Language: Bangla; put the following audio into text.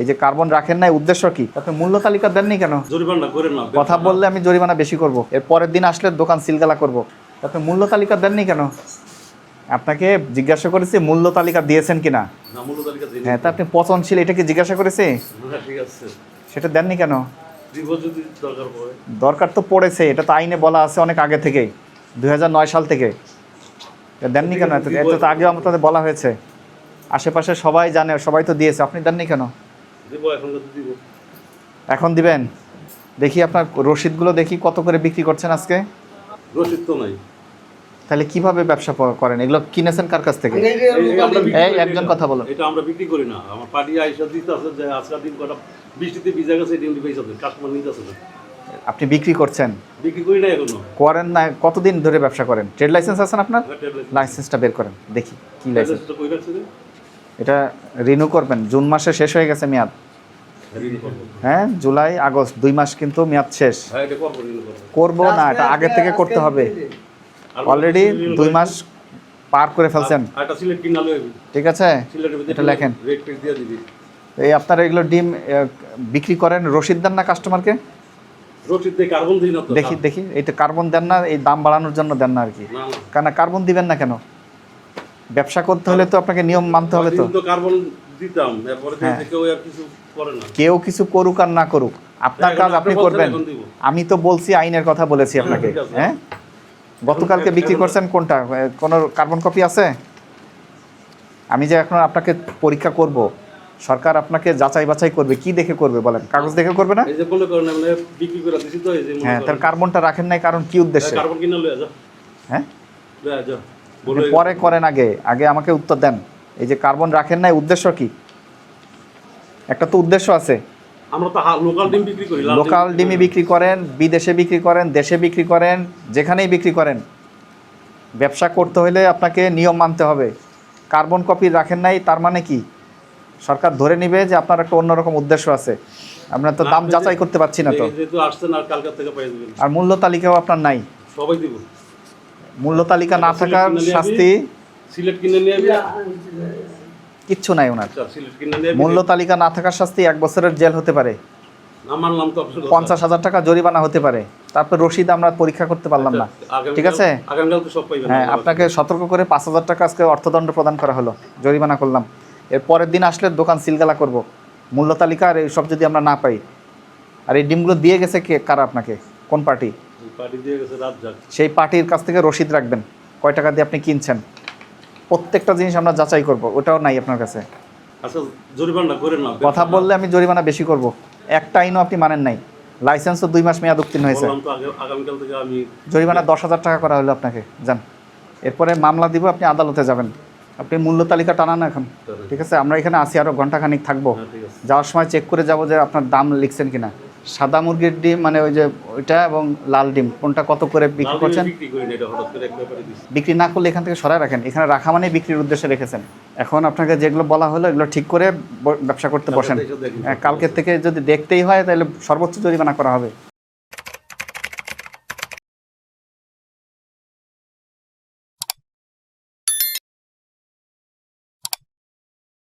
এই যে কার্বন রাখেন নাই উদ্দেশ্য কি? আপনি মূল্য তালিকা দেননি কেন? জরিমানা করেন না কথা বললে আমি জরিমানা বেশি করব। এর পরের দিন আসলে দোকান সিলগালা করব। আপনি মূল্য তালিকা দেননি কেন? আপনাকে জিজ্ঞাসা করেছি মূল্য তালিকা দিয়েছেন কিনা? না মূল্য তালিকা দিন হ্যাঁ তা আপনি পচনশীল এটা কি জিজ্ঞাসা করেছি? ঠিক আছে। সেটা দেননি কেন? দিব যদি দরকার তো পড়েছে এটা তো আইনে বলা আছে অনেক আগে থেকেই দুই হাজার নয় সাল থেকে। দেননি কেন? এত এত তো আগেও আমাদের বলা হয়েছে। আশেপাশে সবাই জানে সবাই তো দিয়েছে আপনি দেননি কেন? এখন যদি দিব। এখন দিবেন? দেখি আপনার রসিদগুলো দেখি কত করে বিক্রি করছেন আজকে। রসিদ তো নাই। তাহলে কীভাবে ব্যবসা করেন? এগুলো কিনেছেন কার কাছ থেকে? এই- একজন কথা বলুন এটা আমরা বিক্রি করি না। আমার পার্টি আইসা দিতে আছে যে আজকাল দিন কটা বৃষ্টিতে ভিজা গেছে দিবে আছে কাস্টমার নিতে আছে আপনি বিক্রি করছেন? বিক্রি করি না এখনও। করেন না কতদিন ধরে ব্যবসা করেন? ট্রেড লাইসেন্স আছেন আপনার? হ্যাঁ, লাইসেন্সটা বের করেন দেখি কি লাইসেন্স। এটা রিনিউ করবেন। জুন মাসে শেষ হয়ে গেছে মেয়াদ। হ্যাঁ জুলাই আগস্ট দুই মাস কিন্তু মেয়াদ শেষ। হ্যাঁ করব করব। না এটা আগে থেকে করতে হবে। অলরেডি দুই মাস পার করে ফেলছেন। ঠিক আছে? এটা লেখেন। এই আপনারা এগুলো ডিম বিক্রি করেন। রসিদ দেন না কাস্টমারকে দেখি দেখি। এইটা কার্বন দেন না এই দাম বাড়ানোর জন্য দেন না আর কি। না না। কেন কার্বন দিবেন না কেন? ব্যবসা করতে হলে তো আপনাকে নিয়ম মানতে হবে তো। কার্বন দিতাম এরপরে হ্যাঁ। কেউ আর কিছু করে না। কেউ কিছু করুক আর না করুক আপনার কাজ আপনি করবেন। আমি তো বলছি আইনের কথা বলেছি আপনাকে হ্যাঁ? গতকালকে বিক্রি করছেন কোনটা? কোনো কার্বন কপি আছে? আমি যে এখন আপনাকে পরীক্ষা করব সরকার আপনাকে যাচাই বাছাই করবে কি দেখে করবে বলেন? কাগজ দেখে করবে না? হ্যাঁ তার কার্বনটা রাখেন নাই কারণ কি উদ্দেশ্যে? কার্বন কিনা লয়ে যা। হ্যাঁ? লয়ে যা। পরে করেন আগে আগে আমাকে উত্তর দেন। এই যে কার্বন রাখেন নাই উদ্দেশ্য কি? একটা তো উদ্দেশ্য আছে। আমরা তো লোকাল ডিম বিক্রি করি লোকাল বিক্রি ডিমি বিক্রি করেন বিদেশে বিক্রি করেন দেশে বিক্রি করেন যেখানেই বিক্রি করেন। ব্যবসা করতে হলে আপনাকে নিয়ম মানতে হবে। কার্বন কপি রাখেন নাই তার মানে কি? সরকার ধরে নিবে যে আপনার একটা অন্যরকম উদ্দেশ্য আছে। আমরা তো দাম যাচাই করতে পারছি না তো। আর মূল্য তালিকাও আপনার নাই। সবাই দিব। মূল্য তালিকা না থাকার শাস্তি সিলেট কিনে নিয়ে কিচ্ছু নাই ওনার। আচ্ছা মূল্য তালিকা না থাকার শাস্তি এক বছরের জেল হতে পারে। পঞ্চাশ হাজার টাকা জরিমানা হতে পারে। তারপর রসিদ আমরা পরীক্ষা করতে পারলাম না। ঠিক আছে? হ্যাঁ আপনাকে সতর্ক করে পাঁচ হাজার টাকা আজকে অর্থদণ্ড প্রদান করা হলো। জরিমানা করলাম। এর পরের দিন আসলে দোকান সিলগালা করব। মূল্য তালিকা আর এইসব যদি আমরা না পাই। আর এই ডিমগুলো দিয়ে গেছে কে? কারা আপনাকে? কোন পার্টি? সেই পার্টির কাছ থেকে রসিদ রাখবেন। কয় টাকা দিয়ে আপনি কিনছেন? প্রত্যেকটা জিনিস আমরা যাচাই করব ওটাও নাই আপনার কাছে। আচ্ছা জরিমানা করেন না কথা বললে আমি জরিমানা বেশি করব। একটা আইনও আপনি মানেন নাই। লাইসেন্সও দুই মাস মেয়াদ উত্তীর্ণ হয়েছে। জরিমানা দশ হাজার টাকা করা হলো আপনাকে। যান। এরপরে মামলা দিব আপনি আদালতে যাবেন। আপনি মূল্য তালিকা টানান এখন। ঠিক আছে? আমরা এখানে আসি আরও ঘন্টাখানিক থাকব। হ্যাঁ যাওয়ার সময় চেক করে যাব যে আপনার দাম লিখছেন কিনা। সাদা মুরগির ডিম মানে ওই যে ওইটা এবং লাল ডিম কোনটা কত করে বিক্রি করছেন? বিক্রি না করলে এখান থেকে সরায় রাখেন এখানে রাখা মানে বিক্রির উদ্দেশ্যে রেখেছেন। এখন আপনাকে যেগুলো বলা হলো এগুলো ঠিক করে ব্যবসা করতে বসেন। কালকের থেকে যদি দেখতেই হয় তাহলে সর্বোচ্চ জরিমানা করা হবে।